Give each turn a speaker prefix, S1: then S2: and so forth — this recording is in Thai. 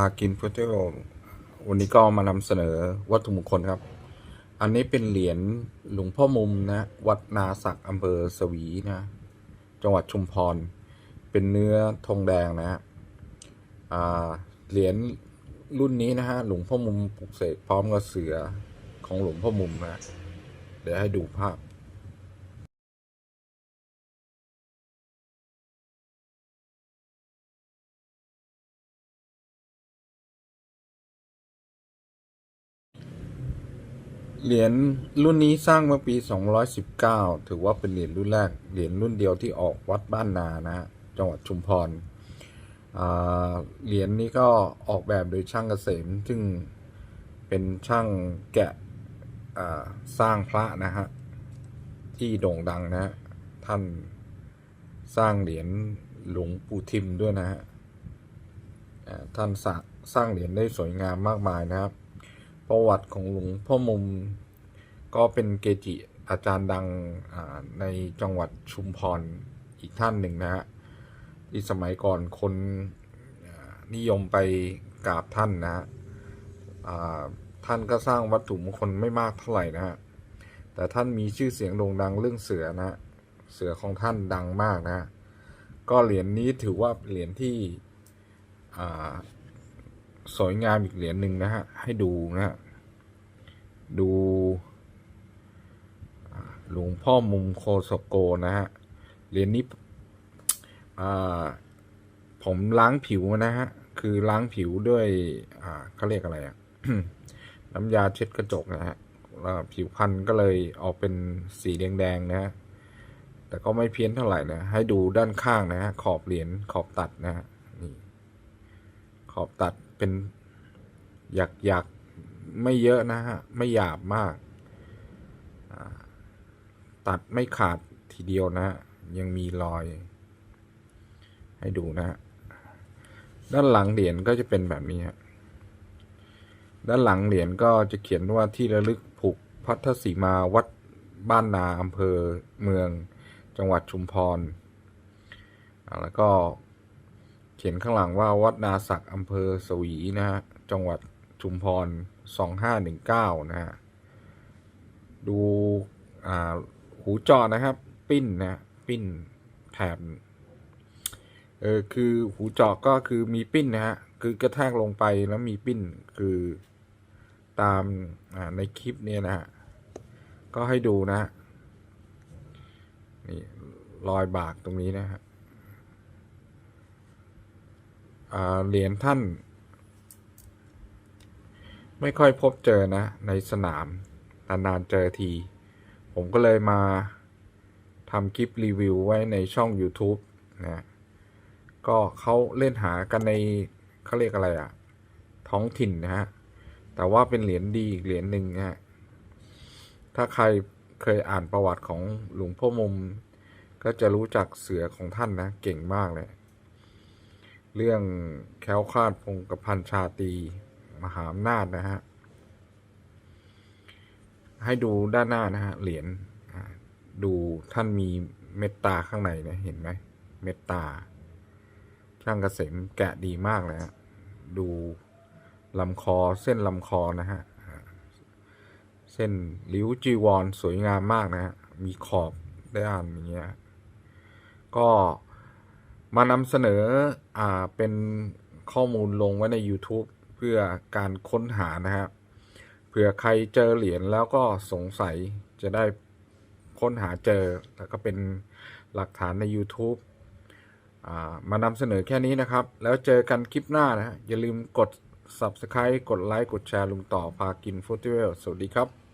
S1: พากินพุทธโลวันนี้ก็มานำเสนอวัตถุมงคลครับ อันนี้เป็นเหรียญหลวงพ่อมุมนะ วัดนาศักอำเภอสวีนะ จังหวัดชุมพร เป็นเนื้อทองแดงนะฮะเหรียญรุ่นนี้นะฮะหลวงพ่อมุมปลุกเสกพร้อมกับเสือของหลวงพ่อมุมนะ เดี๋ยวให้ดูภาพ เหรียญรุ่นนี้สร้างเมื่อปี 219 ถือว่าเป็นเหรียญรุ่นแรก เหรียญรุ่นเดียวที่ออกวัดบ้านนานะฮะจังหวัดชุมพร เหรียญนี้ก็ออกแบบโดยช่างเกษม ซึ่งเป็นช่างแกะสร้างพระนะฮะ ที่โด่งดังนะฮะท่านสร้างเหรียญหลวงปู่ทิมด้วยนะฮะท่านสร้างเหรียญได้สวยงามมากมายนะครับ ประวัติของหลวงพ่อมุม ก็เป็นเกจิอาจารย์ดังในจังหวัดชุมพรอีกท่านหนึ่งนะฮะที่สมัยก่อนคนนิยมไปกราบท่านนะฮะท่านก็สร้างวัตถุมงคลไม่มากเท่าไหร่นะฮะแต่ท่านมีชื่อเสียงโด่งดังเรื่องเสือนะฮะเสือของท่านดังมากนะฮะก็เหรียญนี้ถือว่าเหรียญที่สวยงามอีกเหรียญหนึ่งนะฮะให้ดูนะฮะดู หลวงพ่อมุมโคสโกนะฮะเหรียญนี้ผมล้างผิวนะฮะ คือล้างผิวด้วยเขาเรียกอะไรอะน้ำยาเช็ดกระจกนะฮะผิวพันธุ์ก็เลยออกเป็นสีแดงๆนะฮะ แต่ก็ไม่เพี้ยนเท่าไหร่นะ ให้ดูด้านข้างนะฮะ ขอบเหรียญขอบตัดนะฮะ นี่ ขอบตัดเป็นหยักหยกๆไม่เยอะนะฮะ ไม่หยาบมาก ตัดไม่ขาดทีเดียวนะฮะยังมีรอย ให้ดูนะฮะด้านหลังเหรียญก็จะเป็นแบบนี้ฮะด้านหลังเหรียญก็จะเขียนว่าที่ระลึกผูกพัทธสีมาวัดบ้านนาอำเภอเมืองจังหวัดชุมพร แล้วก็เขียนข้างหลังว่าวัดนาศักอำเภอสวีนะฮะ จังหวัดชุมพร 2519 นะฮะ ดูอ่า หูจอนะครับ ปิ้นนะปิ้นแถบเออคือหูจาะก็คือมีปิ้นนะฮะคือกระแทกลงไปแล้วมีปิ้นคือตามในคลิปเนี่ยนะฮะก็ให้ดูนะฮะนี่รอยบากตรงนี้นะฮะเหรียญท่าน ไม่ค่อยพบเจอนะ ในสนามนานๆเจอที ผมก็เลยมาทำคลิปรีวิวไว้ในช่อง YouTube นะก็เขาเล่นหากันในเขาเรียกอะไรอะท้องถิ่นนะฮะ แต่ว่าเป็นเหรียญดี เหรียญหนึ่งนะฮะ ถ้าใครเคยอ่านประวัติของหลวงพ่อมุม ก็จะรู้จักเสือของท่านนะ เก่งมากเลย เรื่องแคล้วคลาดพงกพันชาตี มหาอำนาจนะฮะ ให้ดูด้านหน้านะฮะเหรียญดูท่านมีเม็ดตาข้างในนะเห็นไหมเม็ดตา ช่างเกษมแกะดีมากเลยฮะดูลำคอเส้นลำคอนะฮะเส้นริ้วจีวรสวยงามมากนะฮะมีขอบด้านอย่างเงี้ยก็มานำเสนออ่าเป็นข้อมูลลงไว้ใน YouTube เพื่อการค้นหานะครับ ผื่อใครเจอเหรียญแล้วก็สงสัยจะได้ค้นหาเจอแล้วก็เป็นหลักฐานใน YouTube มานำเสนอแค่นี้นะครับ แล้วเจอกันคลิปหน้านะฮะอย่าลืมกด Subscribe กดไลค์กดแชร์ลุงต่อพากินฟุตเวลสวัสดีครับ